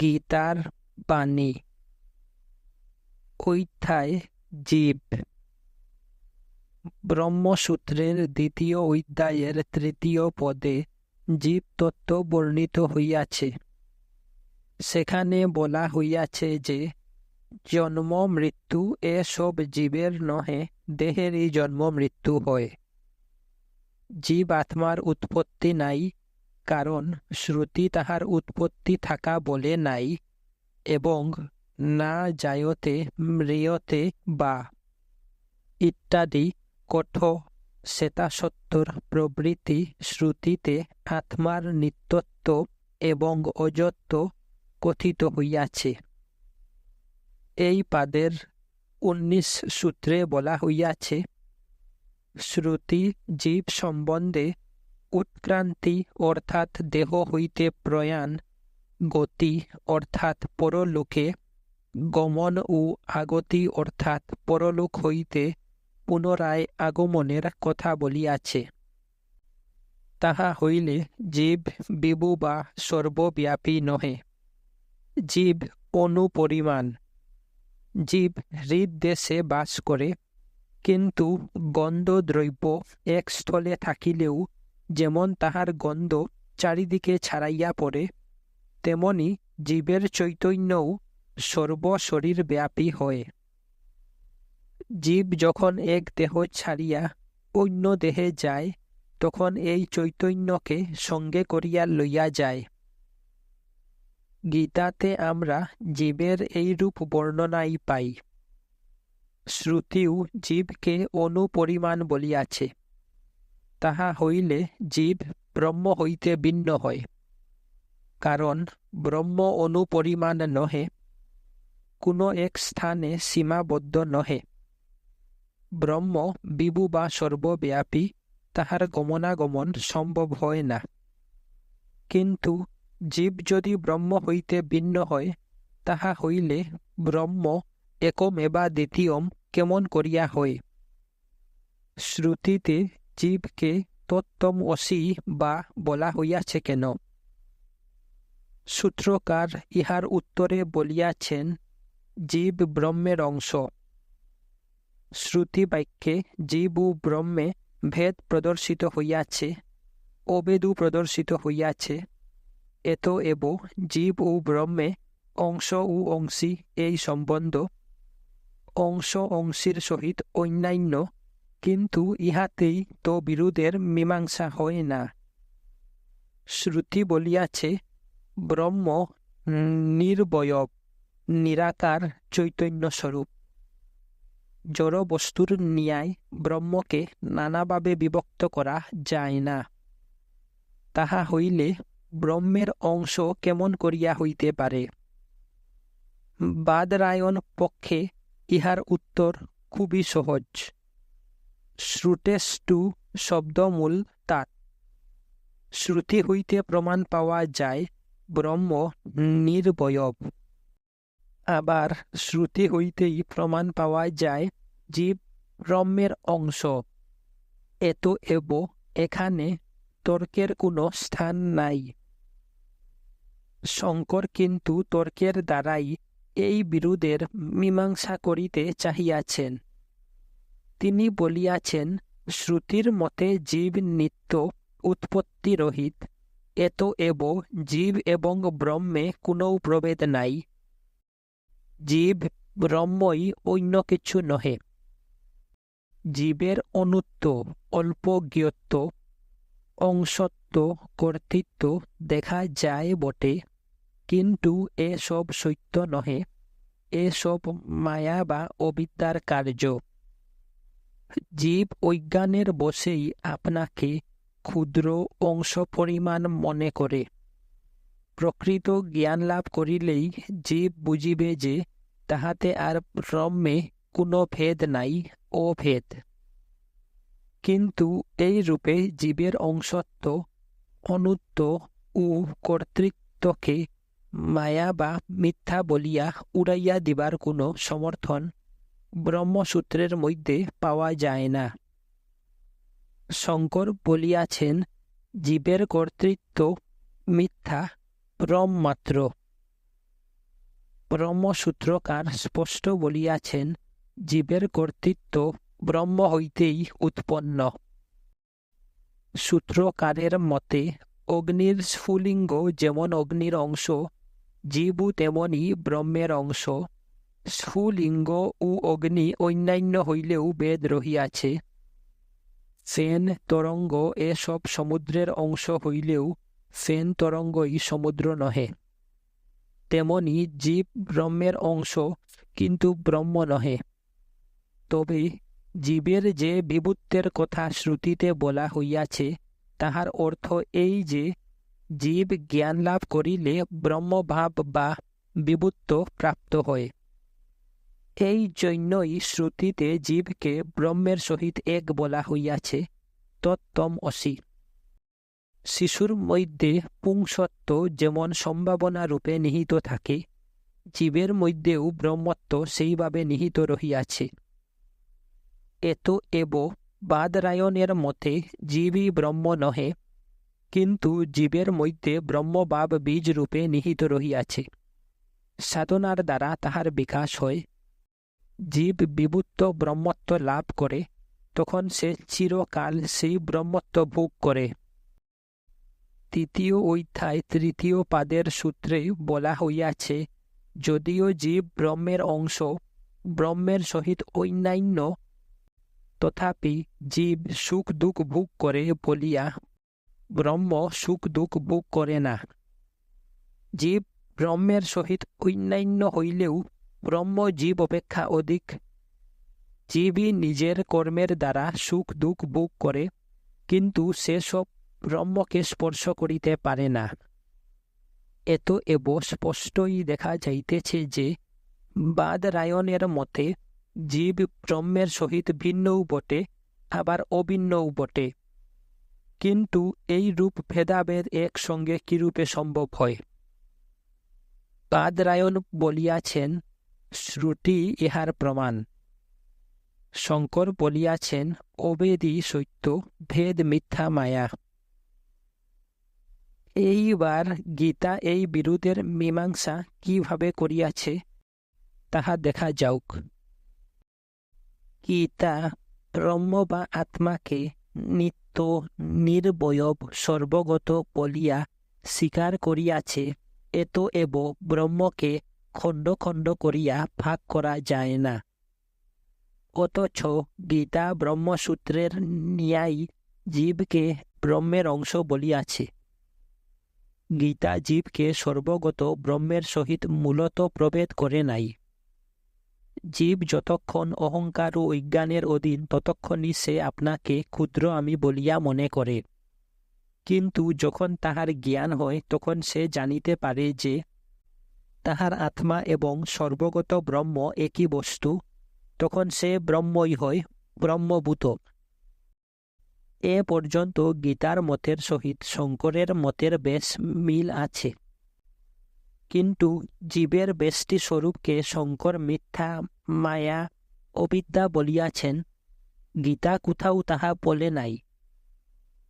গীতার বাণী অধ্যায় জীব। ব্রহ্মসূত্রের দ্বিতীয় অধ্যায়ের তৃতীয় পদে জীব তত্ত্ব বর্ণিত হইয়াছে। সেখানে বলা হইয়াছে যে, জন্ম মৃত্যু এসব জীবের নহে, দেহেরই জন্ম মৃত্যু হয়। জীব আত্মার উৎপত্তি নাই কারণ শ্রুতি তাহার উৎপত্তি থাকা বলে নাই এবং না যায়তে ম্রিয়তে বা ইত্যাদি কঠ শ্বেতাসত্তর প্রবৃত্তি শ্রুতিতে আত্মার নিত্যত্ব এবং অযত্ব কথিত হইয়াছে। এই পাদের উনিশ সূত্রে বলা হইয়াছে, শ্রুতি জীব সম্বন্ধে উৎক্রান্তি অর্থাৎ দেহ হইতে প্রয়াণ, গতি অর্থাৎ পরলোকে, গমন ও আগতি অর্থাৎ পরলোক হইতে পুনরায় আগমনের কথা বলিয়াছে। তাহা হইলে জীব বিবু বা সর্বব্যাপী নহে। জীব অনুপরিমাণ। জীব হৃদদেশে বাস করে, কিন্তু গন্ধদ্রব্য এক স্থলে থাকিলেও যেমন তাহার গন্ধ চারিদিকে ছাড়াইয়া পড়ে, তেমনি জীবের চৈতন্যও সর্বশরীর ব্যাপী হয়। জীব যখন এক দেহ ছাড়িয়া অন্য দেহে যায়, তখন এই চৈতন্যকে সঙ্গে করিয়া লইয়া যায়। গীতাতে আমরা জীবের এই রূপ বর্ণনাই পাই। শ্রুতিও জীবকে অনুপরিমাণ বলিয়াছে। তাহা হইলে জীব ব্রহ্ম হইতে ভিন্ন হয়। কারণ ব্রহ্ম অনুপরিমাণ নহে, কোনো এক স্থানে সীমাবদ্ধ নহে। ব্রহ্ম বিবু বা সর্বব্যাপী, তাহার গমনাগমন সম্ভব হয় না। কিন্তু জীব যদি ব্রহ্ম হইতে ভিন্ন হয়, তাহা হইলে ব্রহ্ম একমেবা দ্বিতীয়ম কেমন করিয়া হয়? শ্রুতিতে জীবকে তত্তম অসি বা বলা হইয়াছে কেন সূত্রকার ইহার উত্তরে বলিয়াছেন জীব ব্রহ্মের অংশ শ্রুতি বাক্যে জীব ও ব্রহ্মে ভেদ প্রদর্শিত হইয়াছে অবেদু প্রদর্শিত হইয়াছে এত এব জীব ও ব্রহ্মে অংশ ও অংশী এই সম্বন্ধ অংশ অংশীর সহিত অন্যান্য কিন্তু ইহাতেই তো বিরোধের মীমাংসা হয় না। শ্রুতি বলিয়াছে, ব্রহ্ম নির্বয়ব নিরাকার চৈতন্য স্বরূপ জড় বস্তুর ন্যায় ব্রহ্মকে নানাভাবে বিভক্ত করা যায় না। তাহা হইলে ব্রহ্মের অংশ কেমন করিয়া হইতে পারে? বাদরায়ণ পক্ষে ইহার উত্তর খুবই সহজ। শ্রুটেষ্টু শব্দমূল তাৎ শ্রুতি হইতে প্রমাণ পাওয়া যায় ব্রহ্ম নির্বয়ব। আবার শ্রুতি হইতেই প্রমাণ পাওয়া যায় জীব ব্রহ্মের অংশ। এত এব, এখানে তর্কের কোনো স্থান নাই। শঙ্কর কিন্তু তর্কের দ্বারাই এই বিরোধের মীমাংসা করিতে চাহিয়াছেন। তিনি বলিয়াছেন, শ্রুতির মতে জীব নিত্য উৎপত্তি রহিত এত এব জীব এবং ব্রহ্মে কোনো প্রভেদ নাই। জীব ব্রহ্মই অন্য কিছু নহে। জীবের অনুত্ব অল্প জ্ঞত্ব অংশত্ব কর্তৃত্ব দেখা যায় বটে। কিন্তু এসব সত্য নহে। এসব মায়া বা অবিদ্যার কার্য। জীব অজ্ঞানের বসেই আপনাকে ক্ষুদ্র অংশ পরিমাণ মনে করে। প্রকৃত জ্ঞান লাভ করিলেই জীব বুঝিবে যে তাহাতে আর ব্রহ্মে কোনো ভেদ নাই, অভেদ। কিন্তু এই রূপে জীবের অংশত্ব, অনুত্ব ও কর্তৃত্বকে মায়া বা মিথ্যা বলিয়া উড়াইয়া দিবার কোনো সমর্থন ব্রহ্মসূত্রের মধ্যে পাওয়া যায় না। শঙ্কর বলিয়াছেন, জীবের কর্তৃত্ব মিথ্যা, ব্রহ্মাত্র। ব্রহ্মসূত্রকার স্পষ্ট বলিয়াছেন, জীবের কর্তৃত্ব ব্রহ্ম হইতেই উৎপন্ন। সূত্রকারের মতে, অগ্নির স্ফুলিঙ্গ যেমন অগ্নির অংশ, জীবও তেমনই ব্রহ্মের অংশ। স্ফুলিঙ্গ ও অগ্নি অন্যান্য হইলেও বেদ রহিয়াছে। সেন তরঙ্গ এসব সমুদ্রের অংশ হইলেও সেন তরঙ্গই সমুদ্র নহে। তেমনি জীব ব্রহ্মের অংশ কিন্তু ব্রহ্ম নহে। তবে জীবের যে বিভূত্বের কথা শ্রুতিতে বলা হইয়াছে, তাহার অর্থ এই যে, জীব জ্ঞান লাভ করিলে ব্রহ্মভাব বা বিভূত্ব প্রাপ্ত হয়। এই জন্যই শ্রুতিতে জীবকে ব্রহ্মের সহিত এক বলা হইয়াছে তত্তম অসি। শিশুর মধ্যে পুংসত্ব যেমন সম্ভাবনা রূপে নিহিত থাকে, জীবের মধ্যেও ব্রহ্মত্ব সেইভাবে নিহিত রহিয়াছে। এত এব বাদরায়ণের মতে জীবই ব্রহ্ম নহে, কিন্তু জীবের মধ্যে ব্রহ্মভাব বীজ রূপে নিহিত রহিয়াছে। সাধনার দ্বারা তাহার বিকাশ হয় জীব বিভূত্ব ব্রহ্মত্ব লাভ করে, তখন সে চিরকাল সেই ব্রহ্মত্ব ভোগ করে। তৃতীয় অধ্যায়, তৃতীয় পাদের সূত্রে বলা হইয়াছে, যদিও জীব ব্রহ্মের অংশ, ব্রহ্মের সহিত অন্যান্য, তথাপি জীব সুখ দুঃখ ভোগ করে বলিয়া ব্রহ্ম সুখ দুঃখ ভোগ করে না। জীব ব্রহ্মের সহিত অন্যান্য হইলেও ব্রহ্ম জীব অপেক্ষা অধিক। জীবই নিজের কর্মের দ্বারা সুখ দুঃখ ভোগ করে, কিন্তু সেসব ব্রহ্মকে স্পর্শ করিতে পারে না। এত এব স্পষ্টই দেখা যাইতেছে যে, বাদরায়ণের মতে জীব ব্রহ্মের সহিত ভিন্নও বটে, আবার অভিন্নও বটে। কিন্তু এই রূপ ভেদাভেদ একসঙ্গে কিরূপে সম্ভব হয়? বাদরায়ণ বলিয়াছেন শ্রুতি ইহার প্রমাণ। শঙ্কর বলিয়াছেন, অবেদী সত্য, ভেদ মিথ্যা মায়া। এইবার গীতা এই বিরোধের মীমাংসা কীভাবে করিয়াছে, তাহা দেখা যাওক গীতা ব্রহ্ম বা আত্মাকে নিত্য নির্বয়ব সর্বগত বলিয়া স্বীকার করিয়াছে, এত এব ব্রহ্মকে খণ্ড খণ্ড করিয়া ভাগ করা যায় না। অথচ গীতা ব্রহ্মসূত্রের ন্যায় জীবকে ব্রহ্মের অংশ বলিয়াছে। গীতা জীবকে সর্বগত ব্রহ্মের সহিত মূলত প্রভেদ করে নাই। জীব যতক্ষণ অহংকার ও অজ্ঞানের অধীন, ততক্ষণই সে আপনাকে ক্ষুদ্র আমি বলিয়া মনে করে। কিন্তু যখন তাহার জ্ঞান হয়, তখন সে জানিতে পারে যে তাহার আত্মা এবং সর্বগত ব্রহ্ম একই বস্তু, তখন সে ব্রহ্মই হয়, ব্রহ্মভূত। এ পর্যন্ত গীতার মতের সহিত শঙ্করের মতের বেশ মিল আছে। কিন্তু জীবের বেষ্টি স্বরূপকে শঙ্কর মিথ্যা, মায়া, অবিদ্যা বলিয়াছেন, গীতা কোথাও তাহা বলে নাই।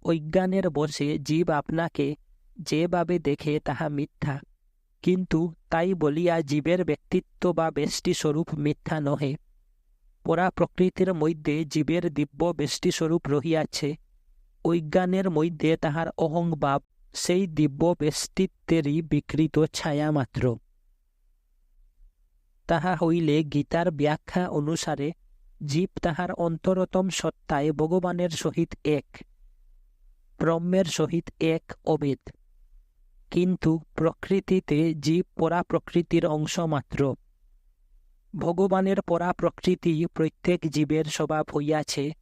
অজ্ঞানের বসে জীব আপনাকে যেভাবে দেখে তাহা মিথ্যা। কিন্তু তাই বলিয়া জীবের ব্যক্তিত্ব বা বেষ্টি স্বরূপ মিথ্যা নহে। পরা প্রকৃতির মধ্যে জীবের দিব্য বেষ্টিস্বরূপ রহিয়াছে। অজ্ঞানের মধ্যে তাহার অহংভাব, সেই দিব্য ব্যস্তিত্বেরই বিকৃত ছায়া মাত্র তাহা হইলে গীতার ব্যাখ্যা অনুসারে জীব তাহার অন্তরতম সত্তায় ভগবানের সহিত এক, ব্রহ্মের সহিত এক অবেদ কিন্তু প্রকৃতিতে জীব পরা প্রকৃতির অংশ মাত্র। ভগবানের পরা প্রকৃতি প্রত্যেক জীবের স্বভাব হইয়াছে।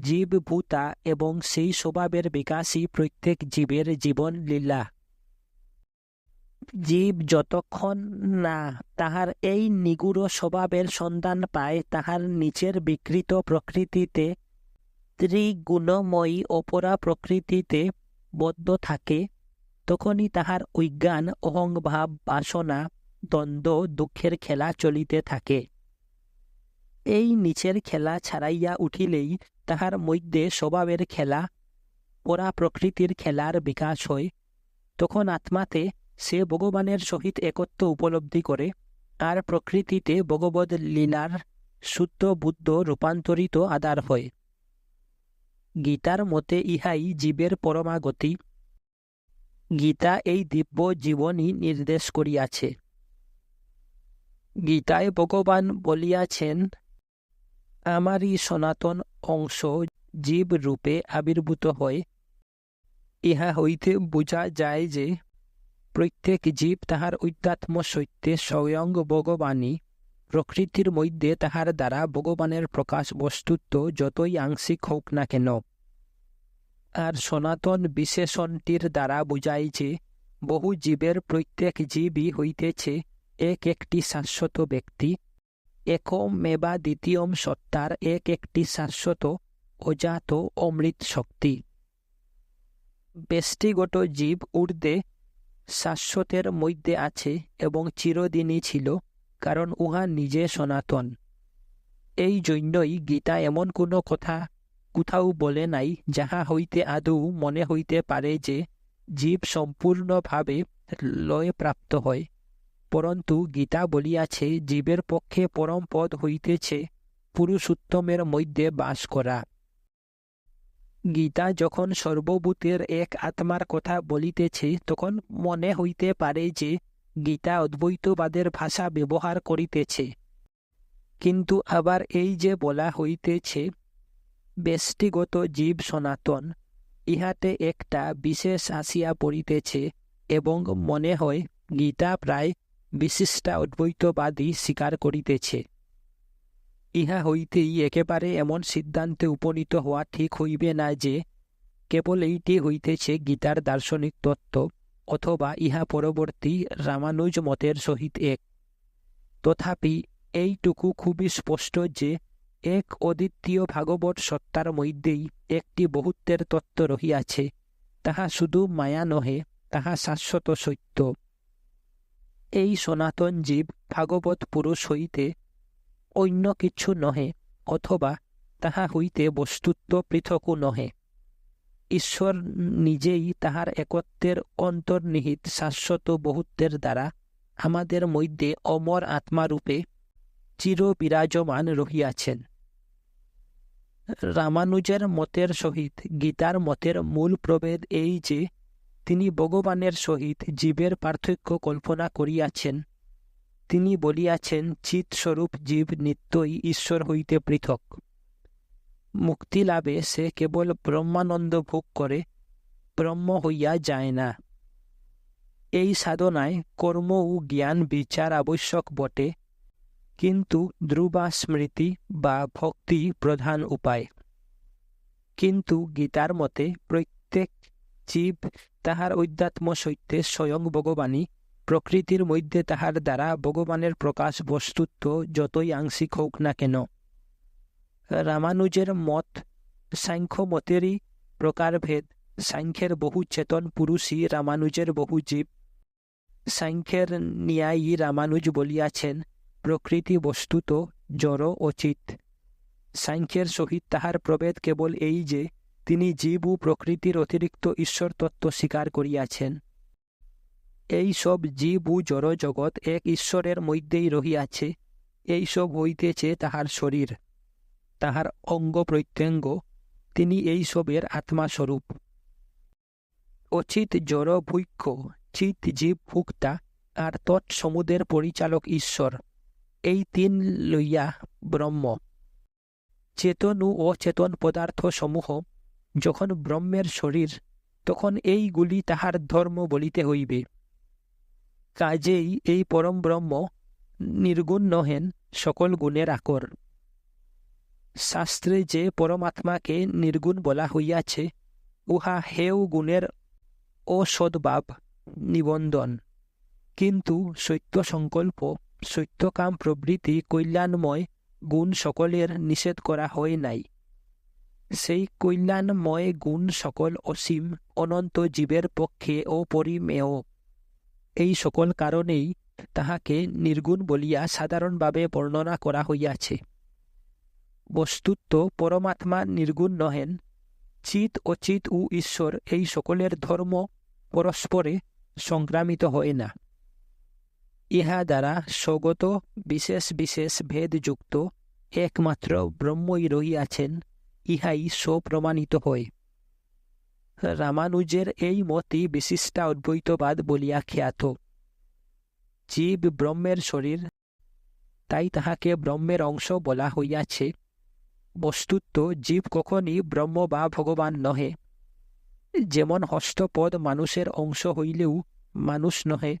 জীব ভূতা এবং সেই স্বভাবের বিকাশই প্রত্যেক জীবের জীবন লীলা। জীব যতক্ষণ না তাহার এই নিগুড় স্বভাবের সন্ধান পায়, তাহার নিচের বিকৃত প্রকৃতিতে ত্রিগুণময়ী অপরা প্রকৃতিতে বদ্ধ থাকে। তখনই তাহার অজ্ঞান অহংভাব, বাসনা, দ্বন্দ্ব, দুঃখের খেলা চলিতে থাকে। এই নিচের খেলা ছাড়াইয়া উঠিলেই তাহার মধ্যে স্বভাবের খেলা পরা প্রকৃতির খেলার বিকাশ হয়। তখন আত্মাতে সে ভগবানের সহিত একত্ব উপলব্ধি করে। আর প্রকৃতিতে ভগবদ লীলার শুদ্ধ বুদ্ধ রূপান্তরিত আদার হয়। গীতার মতে ইহাই জীবের পরমাগতি। গীতা এই দিব্য জীবনই নির্দেশ করিয়াছে। গীতায় ভগবান বলিয়াছেন, আমারই সনাতন অংশ জীব রূপে আবির্ভূত হয়। ইহা হইতে বোঝা যায় যে, প্রত্যেক জীব তাহার অধ্যাত্ম সত্যে স্বয়ং ভগবানই। প্রকৃতির মধ্যে তাহার দ্বারা ভগবানের প্রকাশ বস্তুত্ব যতই আংশিক হোক না কেন আর সনাতন বিশেষণটির দ্বারা বুঝায় যে, বহু জীবের প্রত্যেক জীবই হইতেছে এক একটি শাশ্বত ব্যক্তি। একম মেবা দ্বিতীয়ম সত্তার এক একটি শাশ্বত, অজাত অমৃত শক্তি। ব্যষ্টিগত জীব ঊর্ধ্বে শাশ্বতের মধ্যে আছে এবং চিরদিনই ছিল, কারণ উহা নিজে সনাতন। এই জন্যই গীতা এমন কোনো কথা কোথাও বলে নাই, যাহা হইতে আদৌ মনে হইতে পারে যে জীব সম্পূর্ণভাবে লয় প্রাপ্ত হয়। পরন্তু গীতা বলিয়াছে, জীবের পক্ষে পরম পদ হইতেছে পুরুষোত্তমের মধ্যে বাস করা। গীতা যখন সর্বভূতের এক আত্মার কথা বলিতেছে, তখন মনে হইতে পারে যে গীতা অদ্বৈতবাদের ভাষা ব্যবহার করিতেছে। কিন্তু আবার এই যে বলা হইতেছে ব্যষ্টিগত জীব সনাতন। ইহাতে একটা বিশেষ আসিয়া পড়িতেছে এবং মনে হয় গীতা প্রায় বিশিষ্টা অদ্বৈতবাদী স্বীকার করিতেছে। ইহা হইতেই একেবারে এমন সিদ্ধান্তে উপনীত হওয়া ঠিক হইবে না যে, কেবল এইটি হইতেছে গীতার দার্শনিক তত্ত্ব, অথবা ইহা পরবর্তী রামানুজ মতের সহিত এক। তথাপি এইটুকু খুবই স্পষ্ট যে এক অদ্বিতীয় ভাগবত সত্তার মধ্যেই একটি বহুত্বের তত্ত্ব রহিয়াছে, তাহা শুধু মায়া নহে, তাহা শাশ্বত সত্য। এই সনাতন জীব ভাগবত পুরুষ হইতে অন্য কিছু নহে, অথবা তাহা হইতে বস্তুত্ব পৃথকও নহে। ঈশ্বর নিজেই তাহার একত্বের অন্তর্নিহিত শাশ্বত বহুত্বের দ্বারা আমাদের মধ্যে অমর আত্মারূপে চিরবিরাজমান রহিয়াছেন। রামানুজের মতের সহিত, গীতার মতের মূল প্রভেদ এই যে, তিনি ভগবানের সহিত জীবের পার্থক্য কল্পনা করিয়াছেন। তিনি বলিয়াছেন, চিৎস্বরূপ জীব নিত্যই ঈশ্বর হইতে পৃথক। মুক্তি লাভে সে কেবল ব্রহ্মানন্দ ভোগ করে, ব্রহ্ম হইয়া যায় না। এই সাধনায় কর্ম ও জ্ঞান বিচার আবশ্যক বটে। কিন্তু ধ্রুবা স্মৃতি বা ভক্তি প্রধান উপায়। কিন্তু গীতার মতে প্রত্যেক জীব তাহার অধ্যাত্ম সত্যে স্বয়ং ভগবানই। প্রকৃতির মধ্যে তাহার দ্বারা ভগবানের প্রকাশ বস্তুত্ব যতই আংশিক হোক না কেন। রামানুজের মত, সাংখ্য মতেরই প্রকারভেদ। সাংখ্যের বহু চেতন পুরুষই রামানুজের বহু জীব। সাংখ্যের ন্যায়ী রামানুজ বলিয়াছেন প্রকৃতি বস্তুত, জড় অচিত সাংখ্যের সহিত তাহার প্রভেদ কেবল এই যে, তিনি জীব ও প্রকৃতির অতিরিক্ত ঈশ্বর তত্ত্ব স্বীকার করিয়াছেন। এই সব জীব ও জড় জগৎ এক ঈশ্বরের মধ্যেই রহিয়াছে, এই সব হইতেছে তাহার শরীর, তাহার অঙ্গ প্রত্যঙ্গ, তিনি এই সবের আত্মাস্বরূপ। অচিত জড় ভৈক্য চিত জীব ভুক্তা, আর তৎসমুদের পরিচালক ঈশ্বর। এই তিন লইয়া ব্রহ্ম চেতন ও অচেতন পদার্থ সমূহ যখন ব্রহ্মের শরীর, তখন এইগুলি তাহার ধর্ম বলিতে হইবে। কাজেই এই পরম ব্রহ্ম নির্গুণ নহেন সকল গুণের আকর। শাস্ত্রে যে পরমাত্মাকে নির্গুণ বলা হইয়াছে, উহা হেউ গুণের অসদ্ভাব নিবন্ধন। কিন্তু সত্য সংকল্প সত্যকাম প্রভৃতি কল্যাণময় গুণ সকলের নিষেধ করা হয় নাই। সেই কল্যাণময় গুণ সকল অসীম, অনন্ত জীবের পক্ষে অপরিমেয়। এই সকল কারণেই তাহাকে নির্গুণ বলিয়া সাধারণভাবে বর্ণনা করা হইয়াছে। বস্তুত্ব পরমাত্মা নির্গুণ নহেন। চিত অচিত ও ঈশ্বর এই সকলের ধর্ম পরস্পরে সংগ্রামিত হয় না। ইহা দ্বারা স্বগত বিশেষ বিশেষ ভেদযুক্ত একমাত্র ব্রহ্মই রহিয়াছেন, ইহাই স্বপ্রমাণিত হয়। রামানুজের এই মতই বিশিষ্টা অদ্বৈতবাদ বলিয়া খ্যাত। জীব ব্রহ্মের শরীর, তাই তাহাকে ব্রহ্মের অংশ বলা হইয়াছে। বস্তুত জীব কখনই ব্রহ্ম বা ভগবান নহে। যেমন হস্তপদ মানুষের অংশ হইলেও মানুষ নহে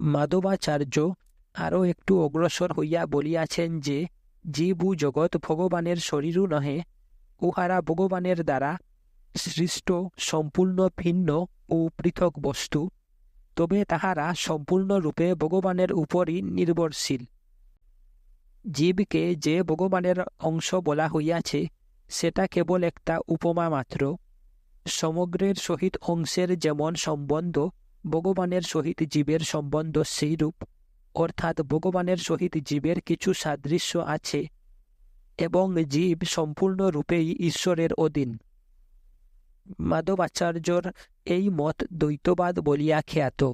মাধবাচার্য আরও একটু অগ্রসর হইয়া বলিয়াছেন যে, জীব ও জগৎ ভগবানের শরীরও নহে, উহারা ভগবানের দ্বারা সৃষ্ট, সম্পূর্ণ ভিন্ন ও পৃথক বস্তু। তবে তাহারা সম্পূর্ণরূপে ভগবানের উপরই নির্ভরশীল। জীবকে যে ভগবানের অংশ বলা হইয়াছে, সেটা কেবল একটা উপমা মাত্র। সমগ্রের সহিত অংশের যেমন সম্বন্ধ ভগবানের সহিত জীবের সম্বন্ধ সেইরূপ, অর্থাৎ ভগবানের সহিত জীবের কিছু সাদৃশ্য আছে এবং জীব সম্পূর্ণরূপেই ঈশ্বরের অধীন। মাধবাচার্যর এই মত দ্বৈতবাদ বলিয়া খ্যাত।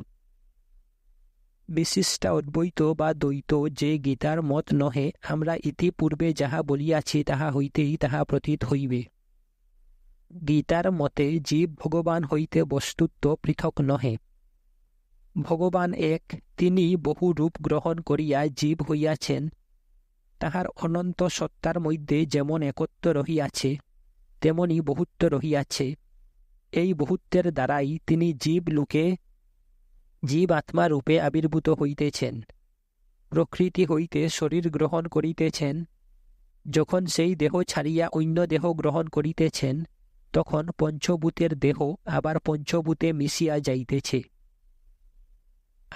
বিশিষ্টা অদ্বৈত বা দ্বৈত যে গীতার মত নহে, আমরা ইতিপূর্বে যাহা বলিয়াছি তাহা হইতেই তাহা প্রতীত হইবে। গীতার মতে জীব ভগবান হইতে বস্তুত্ব পৃথক নহে। ভগবান এক, তিনি বহু রূপ গ্রহণ করিয়া জীব হইয়াছেন। তাহার অনন্ত সত্তার মধ্যে যেমন একত্ব রহিয়াছে, তেমনি বহুত্ব রহিয়াছে। এই বহুত্বের দ্বারাই তিনি জীব লোকে, জীব আত্মা রূপে আবির্ভূত হইতেছেন। প্রকৃতি হইতে শরীর গ্রহণ করিতেছেন। যখন সেই দেহ ছাড়িয়া অন্য দেহ গ্রহণ করিতেছেন, তখন পঞ্চভূতের দেহ আবার পঞ্চভূতে মিশিয়া যাইতেছে।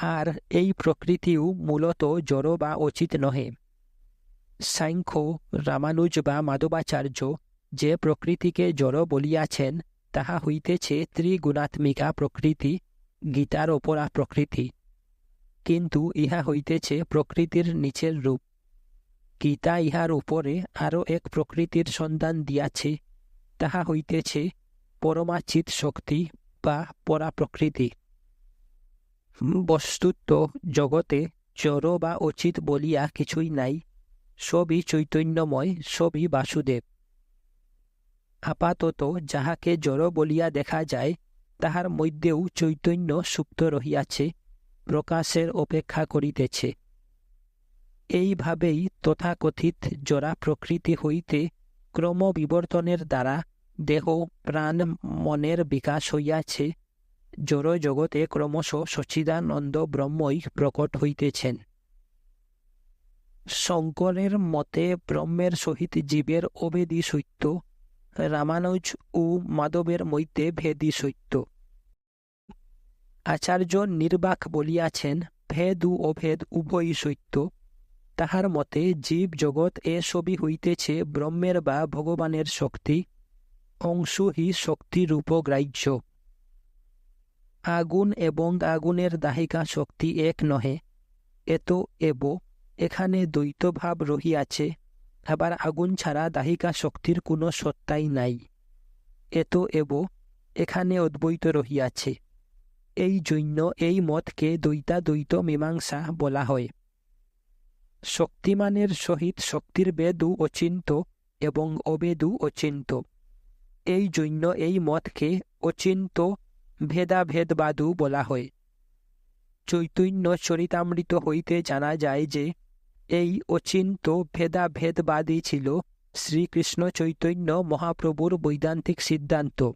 আর এই প্রকৃতিও মূলত জড় বা অচিত নহে। সাংখ্য রামানুজ বা মাধবাচার্য যে প্রকৃতিকে জড় বলিয়াছেন, তাহা হইতেছে ত্রিগুণাত্মিকা প্রকৃতি, গীতার অপরা প্রকৃতি। কিন্তু ইহা হইতেছে প্রকৃতির নিচের রূপ। গীতা ইহার উপরে আরও এক প্রকৃতির সন্ধান দিয়াছে, তাহা হইতেছে পরমাচিত শক্তি বা পরা প্রকৃতি বস্তুত্ব জগতে জড় বা অচিত বলিয়া কিছুই নাই। সবই চৈতন্যময়, সবই বাসুদেব। আপাতত যাহাকে জড় বলিয়া দেখা যায়, তাহার মধ্যেও চৈতন্য সুপ্ত রহিয়াছে, প্রকাশের অপেক্ষা করিতেছে। এইভাবেই তথাকথিত জরা প্রকৃতি হইতে ক্রমবিবর্তনের দ্বারা দেহ, প্রাণ, মনের বিকাশ হইয়াছে। জড় জগতে ক্রমশ সচিদানন্দ ব্রহ্মই প্রকট হইতেছেন। শঙ্করের মতে ব্রহ্মের সহিত জীবের অবেদী সত্য, রামানুজ ও মাধবের মধ্যে ভেদী সত্য। আচার্য নির্বাক বলিয়াছেন, ভেদ ও অভেদ উভয়ই সত্য। তাহার মতে জীব জগৎ এসবই হইতেছে ব্রহ্মের বা ভগবানের শক্তি, অংশ হি শক্তিরূপ গ্রাহ্য আগুন এবং আগুনের দাহিকা শক্তি এক নহে। এত এব, এখানে দ্বৈতভাব রহিয়াছে, আবার আগুন ছাড়া দাহিকা শক্তির কোনো সত্তাই নাই। এত এব, এখানে অদ্বৈত রহিয়াছে। এই জন্য এই মতকে দ্বৈতাদ্বৈত মীমাংসা বলা হয়। শক্তিমানের সহিত শক্তির বেদু অচিন্ত এবং অবেদু অচিন্ত। এই জন্য এই মতকে অচিন্ত ভেদাভেদবাদু বলা হয়। চৈতন্য চরিতামৃত হইতে জানা যায় যে, এই অচিন্ত ভেদাভেদবাদী ছিল শ্রীকৃষ্ণ চৈতন্য মহাপ্রভুর বৈদান্তিক সিদ্ধান্ত।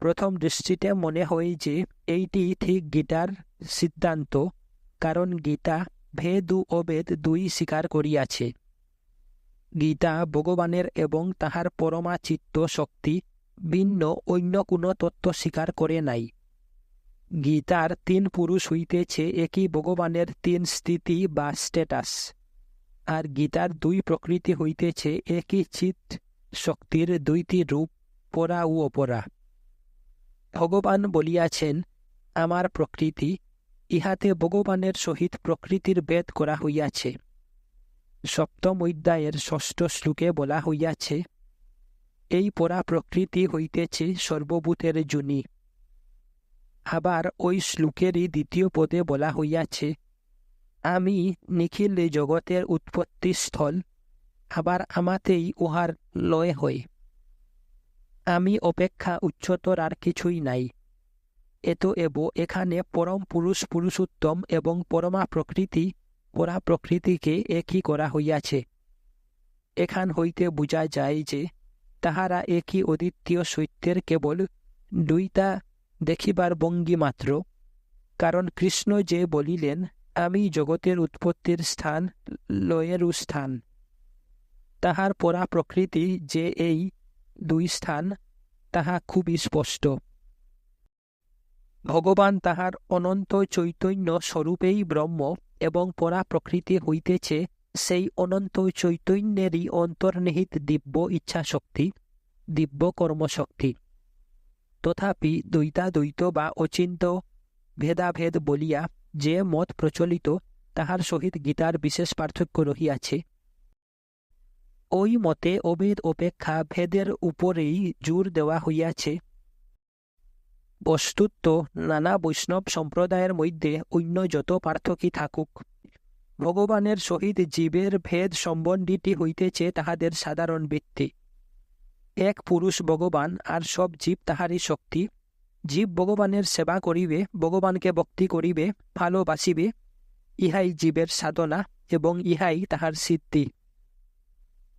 প্রথম দৃষ্টিতে মনে হয় যে, এইটি ঠিক গীতার সিদ্ধান্ত, কারণ গীতা ভেদ ও অবেদ দুই স্বীকার করিয়াছে। গীতা ভগবানের এবং তাহার পরমা চিত্ত শক্তি ভিন্ন অন্য কোনো তত্ত্ব স্বীকার করে নাই। গীতার তিন পুরুষ হইতেছে একই ভগবানের তিন স্থিতি বা স্ট্যাটাস আর গীতার দুই প্রকৃতি হইতেছে একই চিত শক্তির দুইটি রূপ, পরা ও অপরা। ভগবান বলিয়াছেন, আমার প্রকৃতি, ইহাতে ভগবানের সহিত প্রকৃতির বেদ করা হইয়াছে। সপ্তম অধ্যায়ের ষষ্ঠ শ্লোকে বলা হইয়াছে এই পরা প্রকৃতি হইতেছে সর্বভূতের জুনি। আবার ওই শ্লোকেরই দ্বিতীয় পদে বলা হইয়াছে, আমি নিখিল জগতের উৎপত্তি স্থল, আবার আমাতেই উহার লয় হই। আমি অপেক্ষা উচ্চতর আর কিছুই নাই। এত এব এখানে পরম পুরুষ পুরুষোত্তম এবং পরমা প্রকৃতি পরা প্রকৃতিকে একই করা হইয়াছে। এখান হইতে বোঝা যায় যে তাহারা একই অদ্বিতীয় সৈত্যের কেবল দুইটা দেখিবার ভঙ্গি মাত্র। কারণ কৃষ্ণ যে বলিলেন, আমি জগতের উৎপত্তির স্থান লয়েরও স্থান। তাহার পরা প্রকৃতি যে এই দুই স্থান, তাহা খুবই স্পষ্ট। ভগবান তাহার অনন্ত চৈতন্য স্বরূপেই ব্রহ্ম এবং পরা প্রকৃতি হইতেছে সেই অনন্ত চৈতন্যেরই অন্তর্নিহিত দিব্য ইচ্ছাশক্তি, দিব্য কর্মশক্তি। তথাপি দ্বৈতাদ্বৈত বা অচিন্ত ভেদাভেদ বলিয়া যে মত প্রচলিত, তাহার সহিত গীতার বিশেষ পার্থক্য রহিয়াছে। ওই মতে অভেদ অপেক্ষা ভেদের উপরেই জোর দেওয়া হইয়াছে। বস্তুত্ব নানা বৈষ্ণব সম্প্রদায়ের মধ্যে অন্য যত পার্থক্যই থাকুক ভগবানের সহিত জীবের ভেদ সম্বন্ধীটি হইতেছে তাহাদের সাধারণ বৃত্তি। এক পুরুষ ভগবান আর সব জীব তাহারই শক্তি। জীব ভগবানের সেবা করিবে, ভগবানকে ভক্তি করিবে, ভালোবাসিবে, ইহাই জীবের সাধনা এবং ইহাই তাহার সিদ্ধি।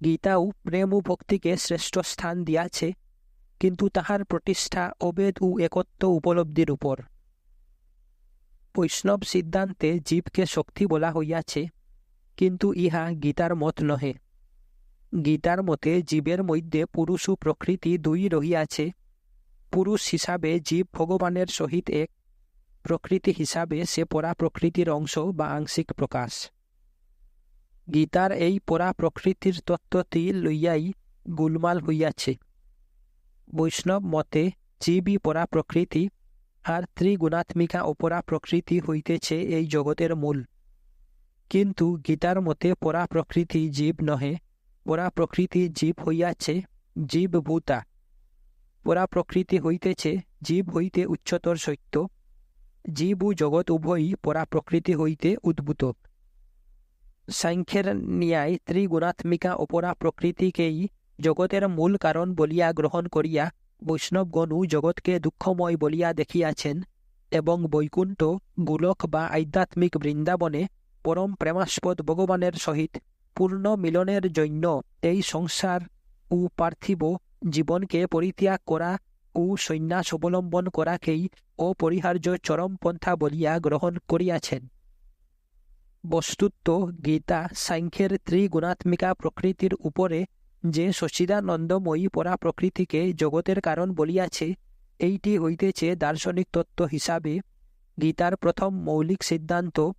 গীতাও প্রেম ও ভক্তিকে শ্রেষ্ঠ স্থান দিয়াছে, কিন্তু তাহার প্রতিষ্ঠা অবেদ ও একত্ব উপলব্ধির উপর। বৈষ্ণব সিদ্ধান্তে জীবকে শক্তি বলা হইয়াছে, কিন্তু ইহা গীতার মত নহে। গীতার মতে জীবের মধ্যে পুরুষ ও প্রকৃতি দুই রহিয়াছে। পুরুষ হিসাবে জীব ভগবানের সহিত এক, প্রকৃতি হিসাবে সে পরা প্রকৃতির অংশ বা আংশিক প্রকাশ। গীতার এই পরা প্রকৃতির তত্ত্বটি লইয়াই গুলমাল হইয়াছে। বৈষ্ণব মতে জীবই পরা প্রকৃতি আর ত্রিগুণাত্মিকা অপরা প্রকৃতি হইতেছে এই জগতের মূল। কিন্তু গীতার মতে পরা প্রকৃতি জীব নহে পরা প্রকৃতি জীব হইয়াছে জীব ভূতা পরা প্রকৃতি হইতেছে জীব হইতে উচ্চতর সত্য, জীব ও জগৎ উভয়ই পরা প্রকৃতি হইতে উদ্ভূত। সাংখ্যের ন্যায় ত্রিগুণাত্মিকা অপরা প্রকৃতিকেই জগতের মূল কারণ বলিয়া গ্রহণ করিয়া বৈষ্ণবগণও জগৎকে দুঃখময় বলিয়া দেখিয়াছেন এবং বৈকুণ্ঠ, গোলক বা আধ্যাত্মিক বৃন্দাবনে পরম প্রেমাস্পদ ভগবানের সহিত পূর্ণ মিলনের জন্য এই সংসার ও পার্থিব জীবনকে পরিত্যাগ করা ও সন্ন্যাস অবলম্বন করাকেই অপরিহার্য চরমপন্থা বলিয়া গ্রহণ করিয়াছেন। বস্তুত্ব, গীতা, সাংখ্যের ত্রিগুণাত্মিকা প্রকৃতির উপরে যে সচিদানন্দময়ী পরা প্রকৃতিকে জগতের কারণ বলিয়াছে, এইটি হইতেছে দার্শনিক তত্ত্ব হিসাবে গীতার প্রথম মৌলিক সিদ্ধান্ত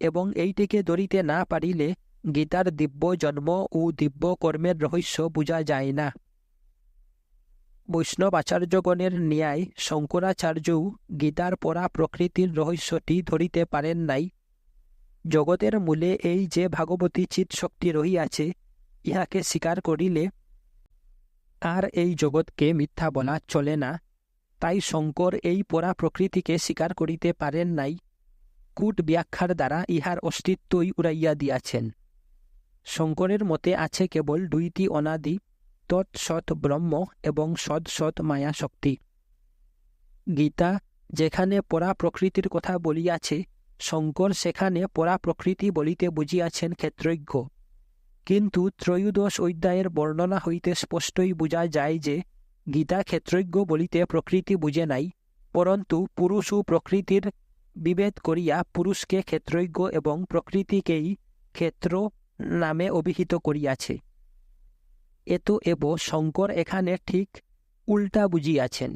এবং এইটিকে ধরিতে না পারিলে গীতার দিব্য জন্ম ও দিব্য কর্মের রহস্য বোঝা যায় না। বৈষ্ণব আচার্যগণের ন্যায় শঙ্করাচার্যও গীতার পরা প্রকৃতির রহস্যটি ধরিতে পারেন নাই। জগতের মূলে এই যে ভাগবতী চিৎ শক্তি রহিয়াছে ইহাকে স্বীকার করিলে, আর এই জগৎকে মিথ্যা বলা চলে না। তাই শঙ্কর এই পরা প্রকৃতিকে স্বীকার করিতে পারেন নাই। কূট ব্যাখ্যার দ্বারা ইহার অস্তিত্বই উড়াইয়া দিয়াছেন। শঙ্করের মতে আছে কেবল দুইটি অনাদি তৎসৎ ব্রহ্ম এবং সৎসৎ মায়া শক্তি। গীতা যেখানে পরা প্রকৃতির কথা বলিয়াছে, শঙ্কর সেখানে পরা প্রকৃতি বলিতে বুঝিয়াছেন ক্ষেত্রজ্ঞ। কিন্তু ত্রয়োদশ অধ্যায়ের বর্ণনা হইতে স্পষ্টই বোঝা যায় যে গীতা ক্ষেত্রজ্ঞ বলিতে প্রকৃতি বুঝে নাই, পরন্তু পুরুষ ও প্রকৃতির বিভেদ করিয়া পুরুষকে ক্ষেত্রজ্ঞ এবং প্রকৃতিকেই ক্ষেত্র নামে অভিহিত করিয়াছে। এত এব শঙ্কর এখানে ঠিক উল্টা বুঝিয়াছেন।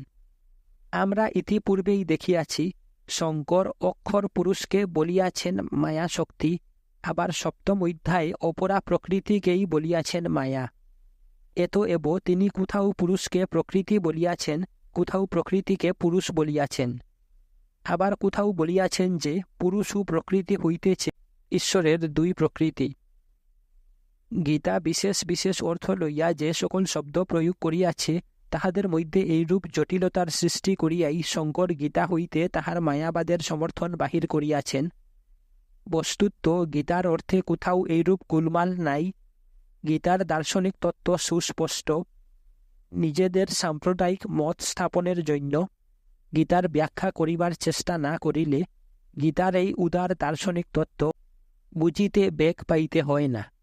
আমরা ইতিপূর্বেই দেখিয়াছি, শঙ্কর অক্ষর পুরুষকে বলিয়াছেন মায়া শক্তি আবার সপ্তম অধ্যায়ে অপরা প্রকৃতিকেই বলিয়াছেন মায়া। এত এব তিনি কোথাও পুরুষকে প্রকৃতি বলিয়াছেন, কোথাও প্রকৃতিকে পুরুষ বলিয়াছেন। আবার কোথাও বলিয়াছেন যে পুরুষ ও প্রকৃতি হইতেছে, ঈশ্বরের দুই প্রকৃতি। গীতা বিশেষ বিশেষ অর্থ লইয়া যে সকল শব্দ প্রয়োগ করিয়াছে, তাহাদের মধ্যে এইরূপ জটিলতার সৃষ্টি করিয়াই শঙ্কর গীতা হইতে তাহার মায়াবাদের সমর্থন বাহির করিয়াছেন বস্তুত গীতার অর্থে কোথাও এইরূপ গুলমাল নাই। গীতার দার্শনিক তত্ত্ব সুস্পষ্ট। নিজেদের সাম্প্রদায়িক মত স্থাপনের জন্য গীতার ব্যাখ্যা করিবার চেষ্টা না করিলে গীতার এই উদার দার্শনিক তত্ত্ব বুঝিতে বেগ পাইতে হয় না।